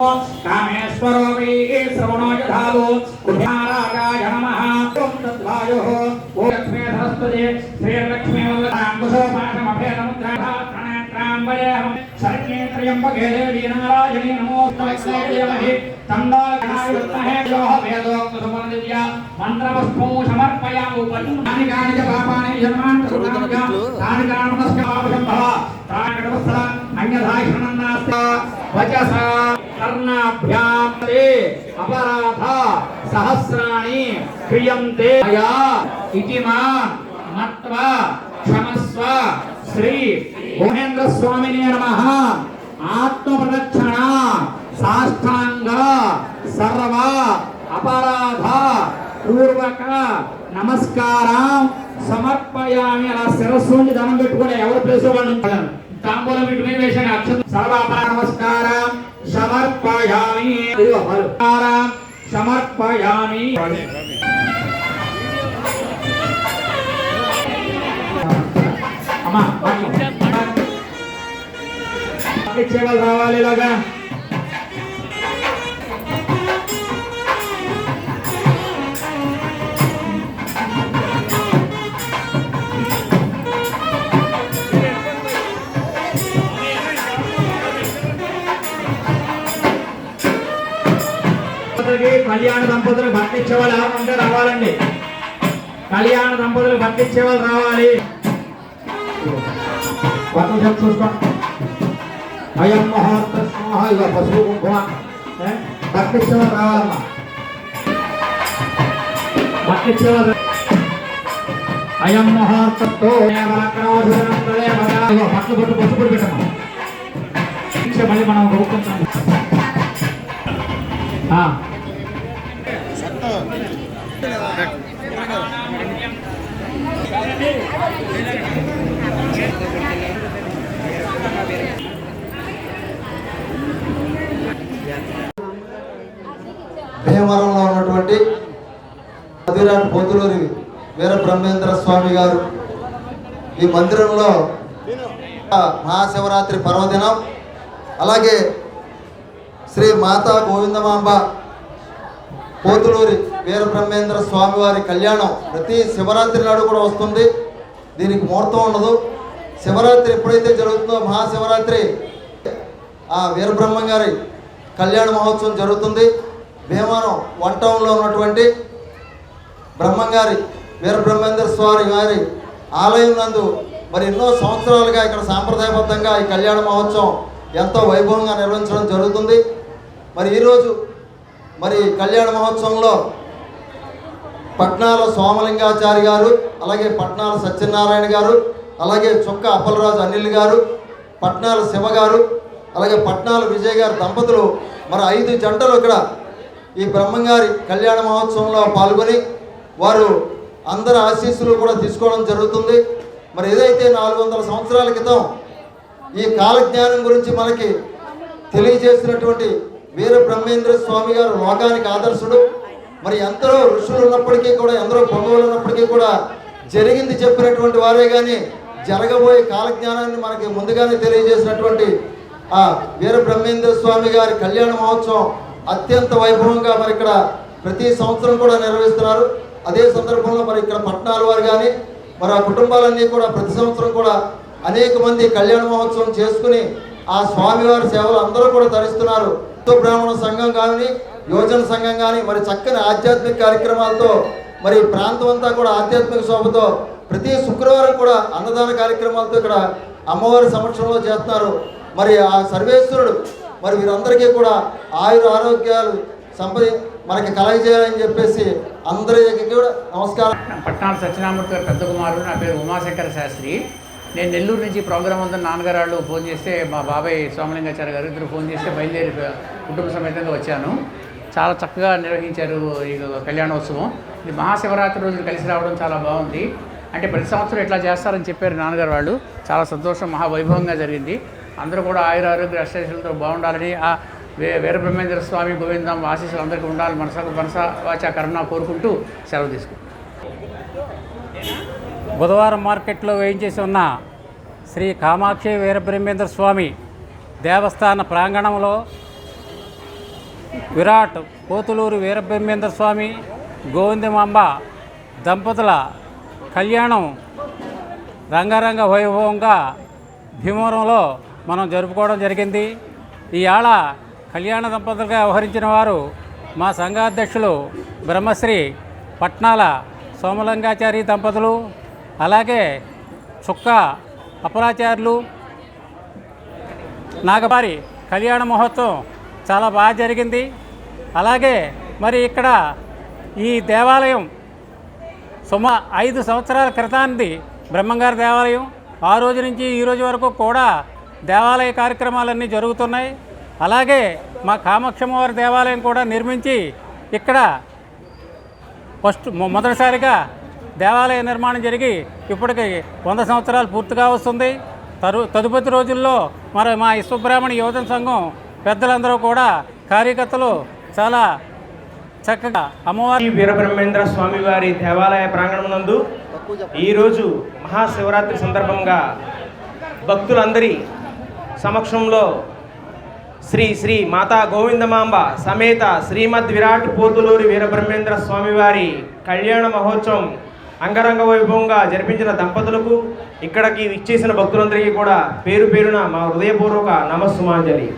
కామేశ్వరో why శ్రవణో యథావో కుమారాజాయ నమః. ఓం తద్వాయోః ఓం లక్ష్మీ సరస్వతి శ్రీలక్ష్మీ వల్లభాంబుధో పాఠమభేదముద్రాభాత్రణేత్రాంబయేహం శరణ్యే త్రయంబకే దేవీ నారాయణీ నమోస్తమహి తందాగణాయుర్మహే యోః వేదోక్తసుమనదివ్య మంత్రపుష్పం సమర్పయాము పద్మాని కాని చ పాపాని జన్మాన్ కరుణాంగ తాని కారణమస్కాభవ తాకటవస్త అన్యథా నాస్తి వచస కర్ణాభ్యాం తే అపరాధ సహస్రాణి క్రియంతే మయా ఇతి మా మత్వా క్షమస్వ శ్రీ మహేంద్ర స్వామిని నమః ఆత్మ ప్రదక్షిణ సాష్టాంగ సర్వ అపరాధ పూర్వక నమస్కారం సమర్పయామి అలా శిరస్సు నుంచి దండం పెట్టుకుని ఎవరు ప్లేస్ వాళ్ళు తాంబూలం ఇటు మీద వేసాను అక్షత సర్వ అపరాధ నమస్కారం. సమర్పయామి. సమర్పయామి. అమ్మా రావాలి ఇలాగా. దంపతులకి కళ్యాణ దంపతులు భర్త ఇచ్చేవాళ్ళు ఎవరు ఉంటే రావాలండి. కళ్యాణ దంపతులు భర్త ఇచ్చేవాళ్ళు రావాలి చూసుకోండి. అయం ముహూర్త సింహ ఇక పసుపు కుంకుమ. భర్త ఇచ్చేవాళ్ళు రావాలమ్మా. భర్త ఇచ్చేవాళ్ళు అయం పట్టు పసుపు పెట్టమ్మా. మళ్ళీ మనం కొనుక్కుంటాం. భీమవరంలో ఉన్నటువంటి మధురాని పోతులూరి వీర బ్రహ్మేంద్ర స్వామి గారు ఈ మందిరంలో మహాశివరాత్రి పర్వదినం అలాగే శ్రీ మాతా గోవిందమాంబ పోతులూరి వీర బ్రహ్మేంద్ర స్వామివారి కళ్యాణం ప్రతి శివరాత్రి నాడు కూడా వస్తుంది. దీనికి ముహూర్తం ఉండదు. శివరాత్రి ఎప్పుడైతే జరుగుతుందో మహాశివరాత్రి ఆ వీరబ్రహ్మం గారి కళ్యాణ మహోత్సవం జరుగుతుంది. భీమవరం వన్ టౌన్లో ఉన్నటువంటి బ్రహ్మంగారి వీరబ్రహ్మేంద్ర స్వామి గారి ఆలయం నందు మరి ఎన్నో సంవత్సరాలుగా ఇక్కడ సాంప్రదాయబద్ధంగా ఈ కళ్యాణ మహోత్సవం ఎంతో వైభవంగా నిర్వహించడం జరుగుతుంది. మరి ఈరోజు మరి కళ్యాణ మహోత్సవంలో పట్నాల సోమలింగాచారి గారు అలాగే పట్నాల సత్యనారాయణ గారు అలాగే చొక్క అప్పలరాజు అనిల్ గారు పట్నాల శివ గారు అలాగే పట్నాల విజయ్ గారు దంపతులు మరి ఐదు జంటలు ఇక్కడ ఈ బ్రహ్మంగారి కళ్యాణ మహోత్సవంలో పాల్గొని వారు అందరి ఆశీస్సులు కూడా తీసుకోవడం జరుగుతుంది. మరి ఏదైతే నాలుగు వందల సంవత్సరాల క్రితం ఈ కాలజ్ఞానం గురించి మనకి తెలియజేసినటువంటి వీర బ్రహ్మేంద్ర స్వామి గారు లోకానికి ఆదర్శుడు. మరి ఎందరో ఋషులు ఉన్నప్పటికీ కూడా ఎందరో పొంగవులు ఉన్నప్పటికీ కూడా జరిగింది చెప్పినటువంటి వారే కానీ జరగబోయే కాలజ్ఞానాన్ని మనకి ముందుగానే తెలియజేసినటువంటి ఆ వీర బ్రహ్మేంద్ర స్వామి గారి కళ్యాణ మహోత్సవం అత్యంత వైభవంగా మరి ఇక్కడ ప్రతి సంవత్సరం కూడా నిర్వహిస్తున్నారు. అదే సందర్భంలో మరి ఇక్కడ పట్టణాల వారు కానీ మరి ఆ కుటుంబాలన్నీ కూడా ప్రతి సంవత్సరం కూడా అనేక మంది కళ్యాణ మహోత్సవం చేసుకుని ఆ స్వామివారి సేవలు అందరూ కూడా తరిస్తున్నారు బ్రాహ్మణ సంఘం కానీ యోజన సంఘం కానీ మరి చక్కని ఆధ్యాత్మిక కార్యక్రమాలతో మరి ప్రాంతం అంతా కూడా ఆధ్యాత్మిక శోభతో ప్రతి శుక్రవారం కూడా అన్నదాన కార్యక్రమాలతో ఇక్కడ అమ్మవారి సమక్షంలో చేస్తున్నారు. మరి ఆ సర్వేశ్వరుడు మరి వీరందరికీ కూడా ఆయుర ఆరోగ్యాలు సంపద మనకి కలగజేయాలని చెప్పేసి అందరికీ కూడా నమస్కారం. పట్నాల సత్యనామూర్తి గారు పెద్ద కుమారుడు నా పేరు ఉమాశంకర శాస్త్రి. నేను నెల్లూరు నుంచి ప్రోగ్రామ్ అంతా నాన్నగారు వాళ్ళు ఫోన్ చేస్తే మా బాబాయ్ సోమలింగాచార్య గారు ఇద్దరు ఫోన్ చేస్తే బయలుదేరి కుటుంబ సమేతంగా వచ్చాను. చాలా చక్కగా నిర్వహించారు ఈ కళ్యాణోత్సవం. ఇది మహాశివరాత్రి రోజు కలిసి రావడం చాలా బాగుంది. అంటే ప్రతి సంవత్సరం ఇట్లా చేస్తారని చెప్పారు నాన్నగారు వాళ్ళు. చాలా సంతోషం మహావైభవంగా జరిగింది. అందరూ కూడా ఆయుర ఆరోగ్య అష్టైశ్వర్యాలతో బాగుండాలని ఆ వే వీరబ్రహ్మేంద్ర స్వామి గోవిందం ఆశీస్సులు అందరికీ ఉండాలి మనసా మనసా వాచ కరుణ కోరుకుంటూ సెలవు తీసుకుంటాం బుధవారం మార్కెట్లో వేయించేసి ఉన్న శ్రీ కామాక్షి వీరబ్రహ్మేంద్ర స్వామి దేవస్థాన ప్రాంగణంలో విరాట్ పోతులూరు వీరబ్రహ్మేంద్ర స్వామి గోవిందమాంబ దంపతుల కళ్యాణం రంగరంగ వైభవంగా భీమవరంలో మనం జరుపుకోవడం జరిగింది. ఈయాళ కళ్యాణ దంపతులుగా వ్యవహరించిన వారు మా సంఘాధ్యక్షులు బ్రహ్మశ్రీ పట్నాల సోమలింగాచారి దంపతులు అలాగే చుక్క అపరాచార్యులు నాగబారి కళ్యాణ మహోత్సవం చాలా బాగా జరిగింది. అలాగే మరి ఇక్కడ ఈ దేవాలయం సుమ ఐదు సంవత్సరాల క్రితానికి బ్రహ్మంగారి దేవాలయం. ఆ రోజు నుంచి ఈ రోజు వరకు కూడా దేవాలయ కార్యక్రమాలన్నీ జరుగుతున్నాయి. అలాగే మా కామాక్షమ్మవారి దేవాలయం కూడా నిర్మించి ఇక్కడ ఫస్ట్ మొదటిసారిగా దేవాలయ నిర్మాణం జరిగి ఇప్పటికి వంద సంవత్సరాలు పూర్తిగా వస్తుంది. తరు తదుపరి రోజుల్లో మరి మా విశ్వబ్రాహ్మణ యువజన సంఘం పెద్దలందరూ కూడా కార్యకర్తలు చాలా చక్కగా అమ్మవారి వీరబ్రహ్మేంద్ర స్వామి వారి దేవాలయ ప్రాంగణమునందు ఈరోజు మహాశివరాత్రి సందర్భంగా భక్తులందరి సమక్షంలో శ్రీ శ్రీ మాతా గోవిందమాంబ సమేత శ్రీమద్ విరాట్ పోతులూరి వీరబ్రహ్మేంద్ర స్వామివారి కళ్యాణ మహోత్సవం అంగరంగ వైభవంగా జరిపించిన దంపతులకు ఇక్కడికి ఇచ్చేసిన భక్తులందరికీ కూడా పేరు పేరున మా హృదయపూర్వక నమస్సుమాంజలి.